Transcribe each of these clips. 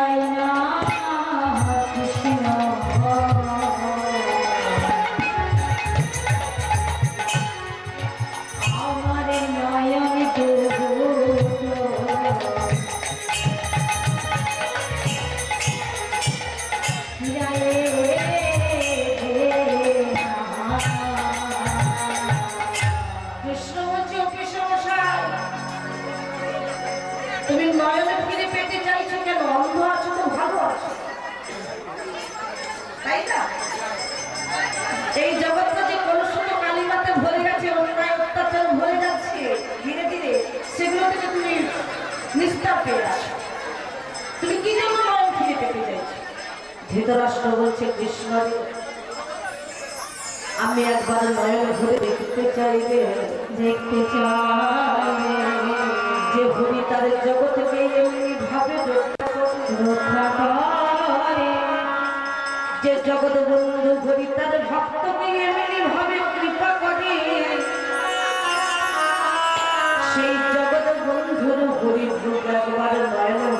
Bye. Dhritarashtra বলছে কৃষ্ণ আমি একবার নয়ন ঘুরে দেখতে চাইবে দেখতে চাই যে ভূমি তার জগৎকে এমনি ভাবে যে জগৎ বন্ধু ঘুরি তার ভক্তকে এমনি ভাবে কৃপা সেই জগৎ বন্ধুর হরি একবার নয়ন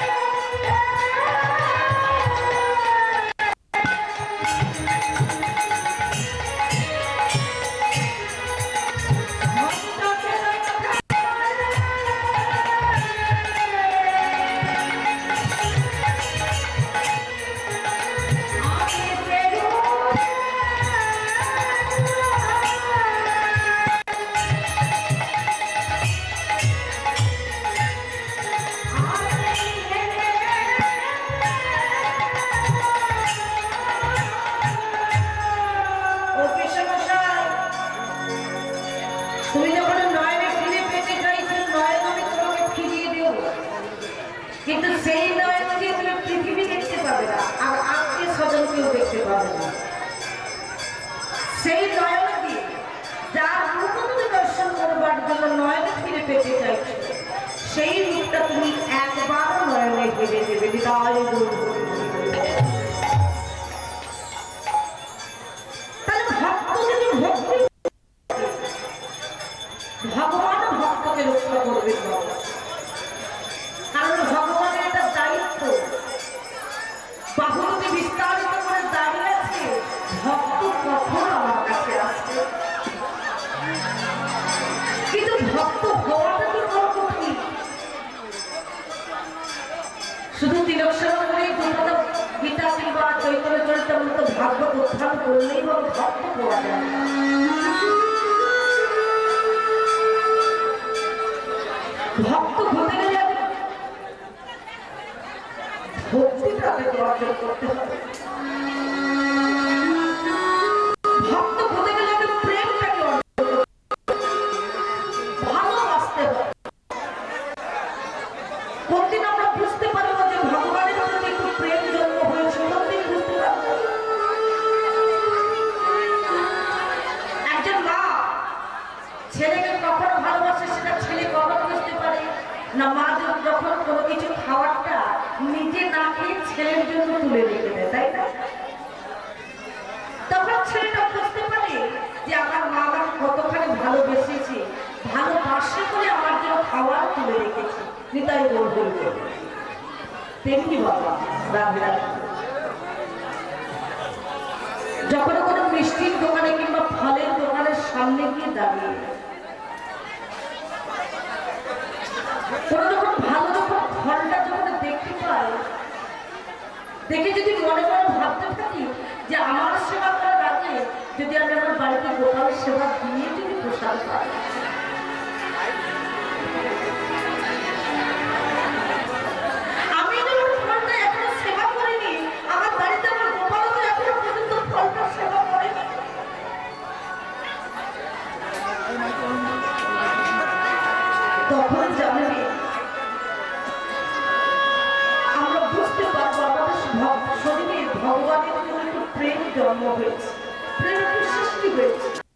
Yeah. তুমি যখন নয়নে ফিরে পেতে চাইছো নয়ন আমি তোমাকে ফিরিয়ে দেব। কিন্তু সেই নয়ন দিয়ে তুমি পৃথিবী দেখতে পাবে না, আর আত্মীয় স্বজন কেউ দেখতে সেই নয়ন দিয়ে যার রূপ তুমি দর্শন করবার জন্য নয়নে ফিরে পেতে চাইছো, সেই রূপটা তুমি উত্থান করলেই বা ভক্ত পাওয়া যায় খাবার তুলে রেখেছে, নিতাই গোল গোল করে তেমনি বাবা রাধে যখন কোনো মিষ্টির দোকানে কিংবা ফলের দোকানের সামনে গিয়ে দাঁড়িয়ে, কোনো যখন ভালো যখন ফলটা যখন দেখতে পায় দেখে যদি মনে মনে ভাবতে থাকি যে আমার সেবা করার আগে যদি আমি আমার বাড়িতে গোপাল সেবা দিয়ে যদি প্রসাদ পাই não amor de Deus. Para não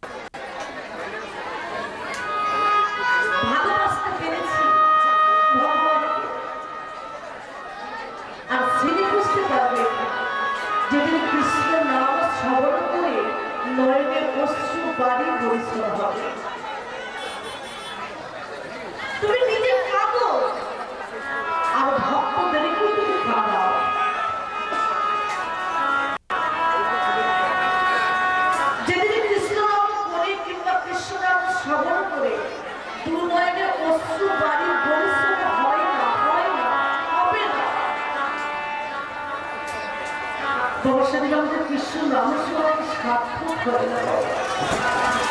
বাবা সেদিন আমাদের কৃষ্ণ রামেশ্বর সার্থক হয়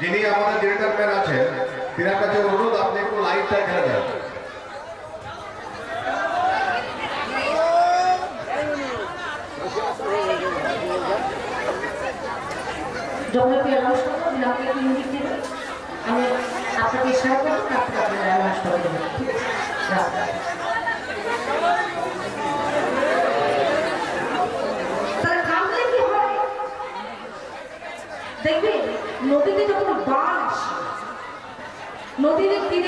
যিনি আমাদের জেনারেটর ম্যান আছেন, তিনার কাছে অনুরোধ, আপনি একটু লাইটটা এখানে দেন। আপনাকে আপনাকে ঠিক আছে রাখুন। তাহলে কাঁদলে কি হয় দেখবে নদীতে যখন বান আসে নদীর তীরে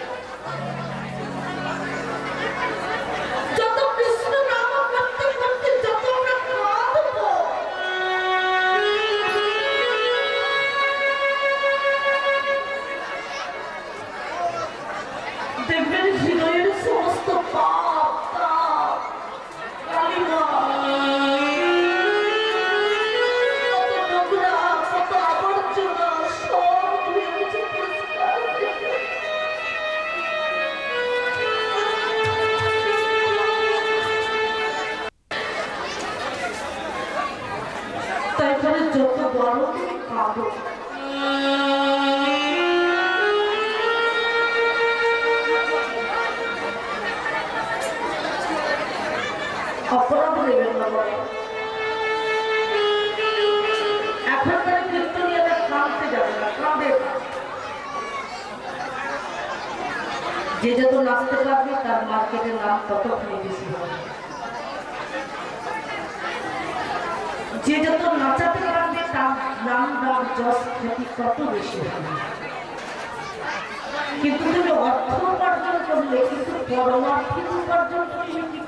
কাঁদো অপরাধ নেবেন না। এখনকার কীর্তনীয়রা কাঁদতে যাবে না কাঁদে যে যত নাচতে পারবে তার মার্কেটের নাম ততখানি বেশি হবে যে যত নাচাতে দাম যশ খ্যাতি কত বেশি হবে কিন্তু তুমি অর্থ উপার্জন করলে, কিন্তু পরমার্থিক উপার্জন করলে কি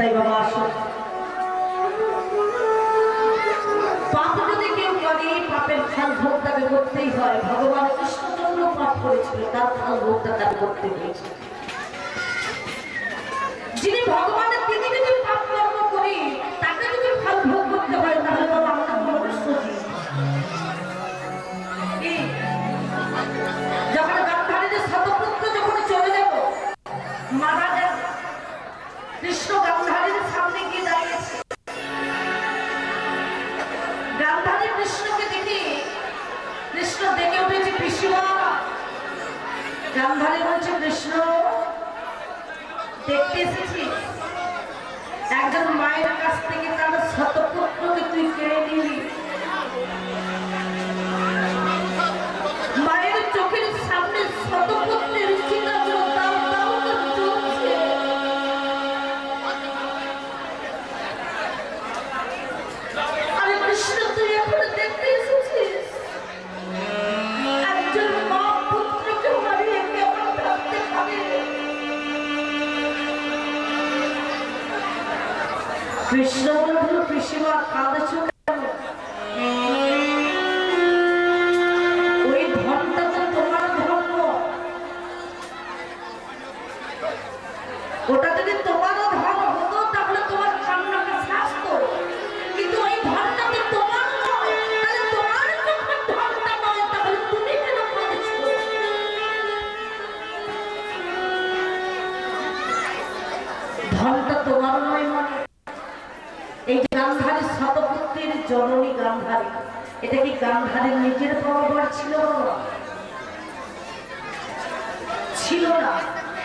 তাই বাবা আসো। পাপ যদি কেউ করে, পাপের ফল ভোগ তাকে করতেই হয়। ভগবান কৃষ্ণচন্দ্র পাপ করেছিল, তার ফল ভোগটা তাকে করতে হয়েছে। যিনি ভগবানের কৃষ্ণ। রামধারে বলছে কৃষ্ণ। একজন মায়ের কাছ থেকে তার শতপুত্রকে তুই কেড়ে নিলি। Kışladım, kışıma kaldı çok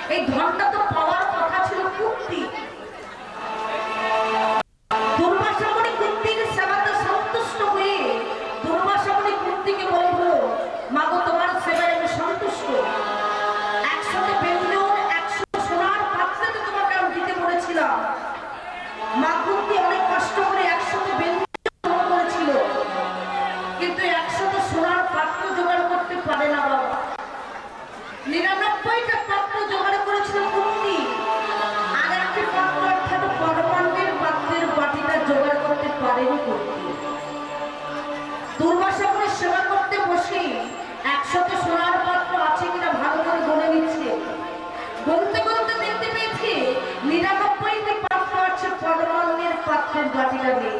এই ধনটা বসে একসাথে সোনার পাত্র আছে কিনা ভালো করে গড়ে নিচ্ছে। গলতে গলতে দেখতে পেয়েছি নিরানব্বইটি পাত্র আছে পরমান্নের পাত্রের বাটিটা নেই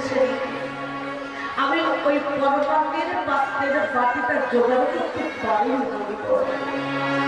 হয়েছে আমি ওই পরমাঙ্গের বাস্তের বাতিটা জোগাড় করতে পারিনি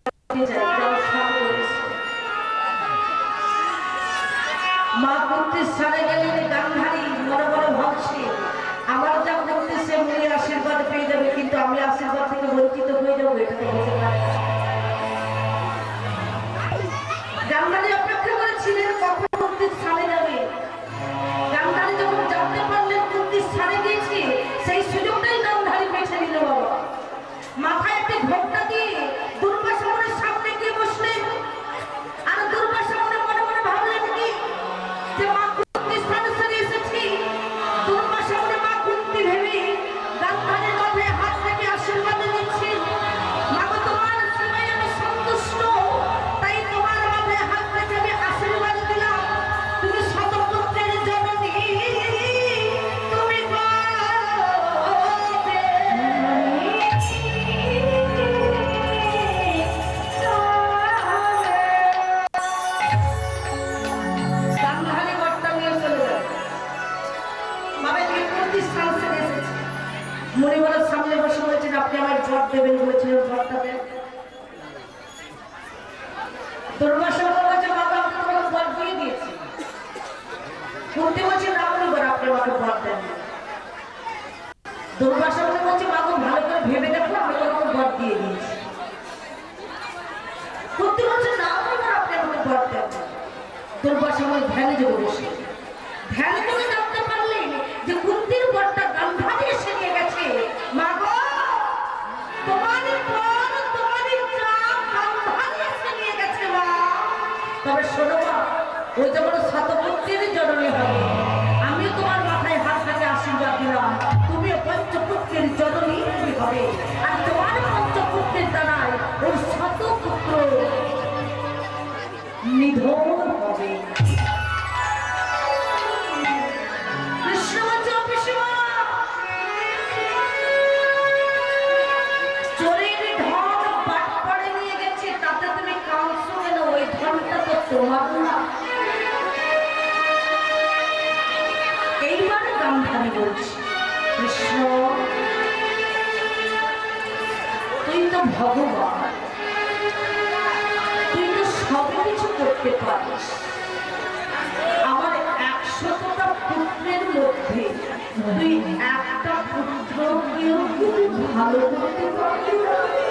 তোর বাসা বলছে তোমাকে পথ দিয়ে দিয়েছি। শুনতে বলছে, না বলে তোর বাসা বলে বলছে বাবা ভালো করে ভেবে দেখো, আমি তোমাকে দিয়ে দিয়েছি। শুনতে বলছে, না বলে আপনি আমাকে পথ তোর বাসা আমার ধ্যানে যোগ বসে। হবে। আর তোমার পঞ্চপুত্রের দ্বারায় ওই শত পুত্র নিধন আমার একশতটা পুত্রের মধ্যে তুই একটা পুত্রকেও কি ভালো করতে পারবি?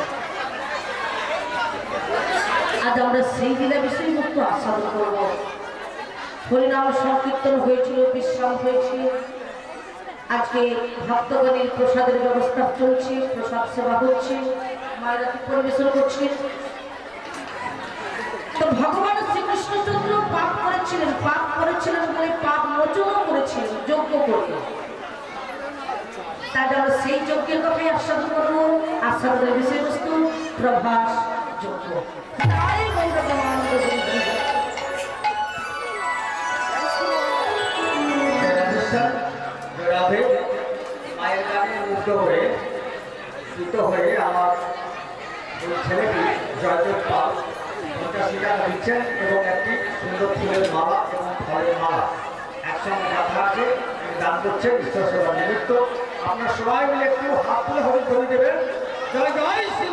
আজ আমরা সেই দিলা বিষয়ে মুক্ত আস্বাদন করব। হরিনাম সংকীর্তন হয়েছিল, বিশ্রাম হয়েছে। আজকে ভক্তগণের প্রসাদের ব্যবস্থা চলছে, প্রসাদ সেবা হচ্ছে, মায়েরা পরিবেশন করছে ভগবান শ্রীকৃষ্ণচন্দ্র পাপ করেছিলেন পাপ করেছিলেন বলে পাপ মোচনও করেছিলেন, যজ্ঞ করে তাই আমরা সেই যজ্ঞের কথাই আস্বাদন করব। আস্বাদনের বিষয়বস্তু প্রভাস যজ্ঞ। মায়ের গানে মুগ্ধ হয়ে সুত হয়ে আমার ওই ছেলেটি জয়দেব পাল পঞ্চাশ টাকা দিচ্ছেন এবং একটি সুন্দর ফুলের মালা এবং ফলের মালা একসঙ্গে কথা আছে দান করছেন ঈশ্বর সেবা নিমিত্ত সবাই মিলে একটু হাত তুলে হরি করে দেবেন জয় জয় শ্রী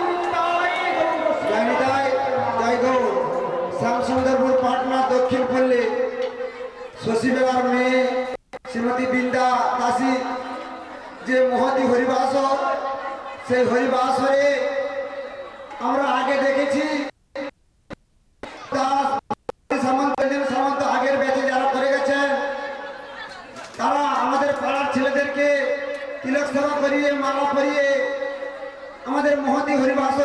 ভাইগো শ্যামসুন্দরপুর, পাটনা, দক্ষিণ পল্লী, শশীবেলার মেয়ে, শ্রীমতী বিন্দা দাসী যে মহতি হরিবাস সেই হরিবাসরে আমরা আগে দেখেছি সামন্ত আগের ব্যাচে যারা করে গেছেন, তারা আমাদের পাড়ার ছেলেদেরকে তিলক সেবা করিয়ে, মালা করিয়ে আমাদের মহতি হরিবাস